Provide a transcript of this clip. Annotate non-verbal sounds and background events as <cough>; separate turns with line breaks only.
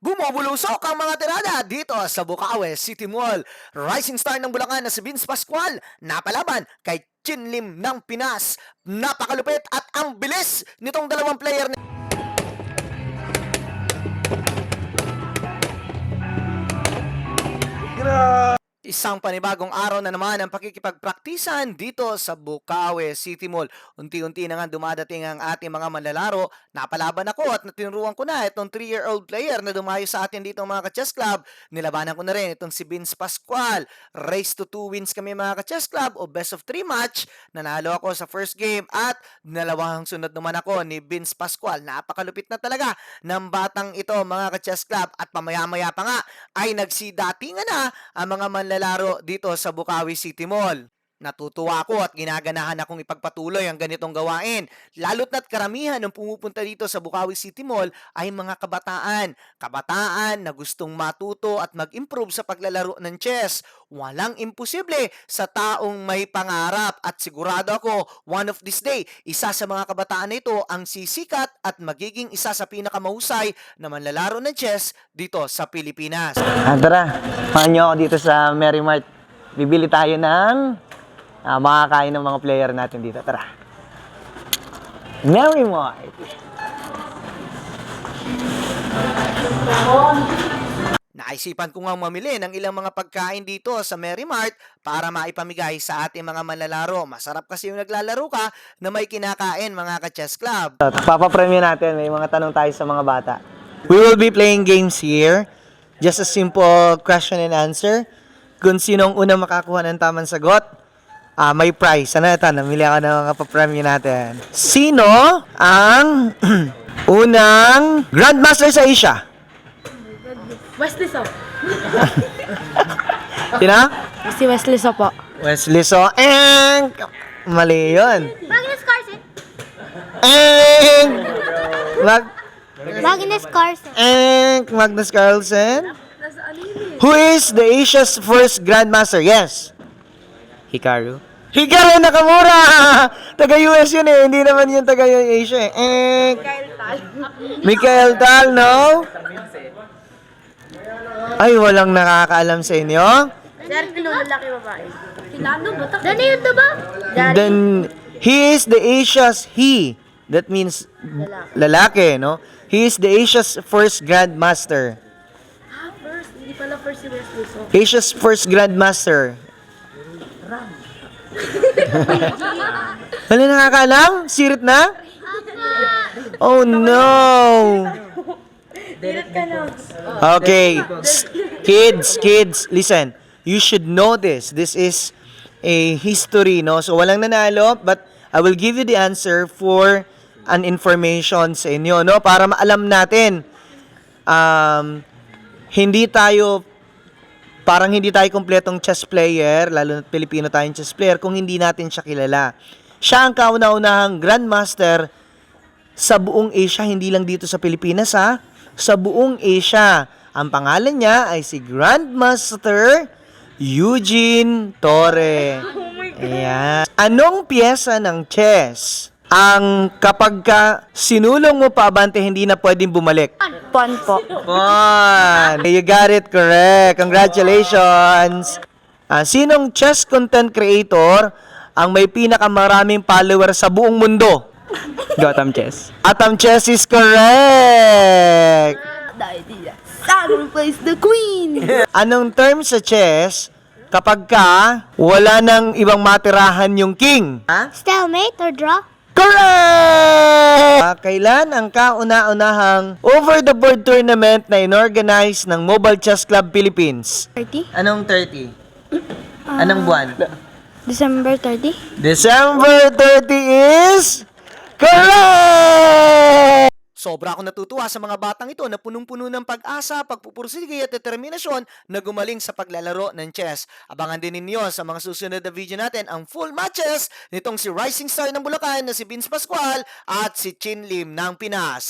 Bumubulusok ang mga tirada dito sa Bukawe City Mall. Rising star ng Bulacan na si Vince Pascual napalaban kay Chinlim ng Pinas. Napakalupit at ang bilis nitong dalawang player ni Isang panibagong araw na naman ang pakikipagpraktisan dito sa Bukawe City Mall. Unti-unti na nga dumadating ang ating mga manlalaro. Napalaban ako at natinuruan ko na itong 3-year-old player na dumayo sa atin dito mga ka-chess club. Nilabanan ko na rin itong si Vince Pascual. Race to 2 wins kami mga ka-chess club o best of 3 match. Nanalo ako sa first game at dalawang sunod naman ako ni Vince Pascual. Napakalupit na talaga ng batang ito mga ka-chess club at pamaya-maya pa nga ay nagsidatingan na ang mga manlalaro dito sa Bukawi City Mall. Natutuwa ako at ginaganahan akong ipagpatuloy ang ganitong gawain. Lalo't na't karamihan ng pumupunta dito sa Bukawi City Mall ay mga kabataan. Kabataan na gustong matuto at mag-improve sa paglalaro ng chess. Walang imposible sa taong may pangarap at sigurado ako one of this day, isa sa mga kabataan na ito ang sisikat at magiging isa sa pinakamahusay na manlalaro ng chess dito sa Pilipinas.
Ah, tara, ako dito sa Mary Mart. Bibili tayo ng ah, makakain ng mga player natin dito. Tara. Mary Mart.
Naisipan ko nga mamili ng ilang mga pagkain dito sa Mary Mart para maipamigay sa ating mga manlalaro. Masarap kasi yung naglalaro ka na may kinakain mga ka-chess club.
Papapremyo natin. May mga tanong tayo sa mga bata. We will be playing games here. Just a simple question and answer. Kung sinong unang makakuha ng tamang sagot, ah may prize. Ano ito? Namili ako ng mga papremyo natin. Sino ang <clears throat> unang Grandmaster sa Asia?
Wesley So. <laughs>
Sino?
Si Wesley So po.
Wesley So. Eng! Mali yun.
Magnus Carlsen.
Eng! Mag
Magnus Carlsen.
Eng! Magnus Carlsen. Who is the Asia's first Grandmaster? Yes.
Hikaru.
Hikaru Nakamura! <laughs> Taga-US yun eh. Hindi naman yung taga-Asia eh. Eng! <laughs> Mikael Tal, no? Ay, walang nakakaalam sa inyo?
Sir, kilo lalaki babae. Kilano ba?
Dani yun ba?
Then, he is the Asia's he. That means lalaki, no? He is the Asia's first Grandmaster.
Ah, first. Hindi pala first si Wesley So.
Asia's first Grandmaster. Wala nakakaalam? Sirit na? Oh no! Okay, kids, kids, listen. You should know this. This is a history, no? So walang nanalo, but I will give you the answer for an information sa inyo, no? Para maalam natin. Um, hindi tayo parang hindi tayo kompletong chess player, lalo na Pilipino tayong chess player, kung hindi natin siya kilala. Siya ang kauna-unahang grandmaster sa buong Asia, hindi lang dito sa Pilipinas ha, sa buong Asia. Ang pangalan niya ay si Grandmaster Eugene Torre. Ayan. Anong pyesa ng chess ang kapag ka sinulong mo pa abante hindi na pwedeng bumalik?
Pon po.
One. You got it correct. Congratulations. Ah, sinong chess content creator ang may pinakamaraming follower sa buong mundo?
Gotham Chess.
Atom Chess is correct.
Sacrifice the queen!
Anong term sa chess kapag ka wala nang ibang matirahan yung king? Ha?
Stalemate or draw?
Correct! Ah, kailan ang kauna-unahang over-the-board tournament na inorganize ng Mobile Chess Club Philippines?
30?
Anong 30? Anong buwan?
December 30?
December 30 is correct!
Sobra akong natutuwa sa mga batang ito na punong-puno ng pag-asa, pagpupursige at determinasyon na gumaling sa paglalaro ng chess. Abangan din ninyo sa mga susunod na video natin ang full matches nitong si Rising Star ng Bulacan na si Vince Pascual at si Chin Lim ng Pinas.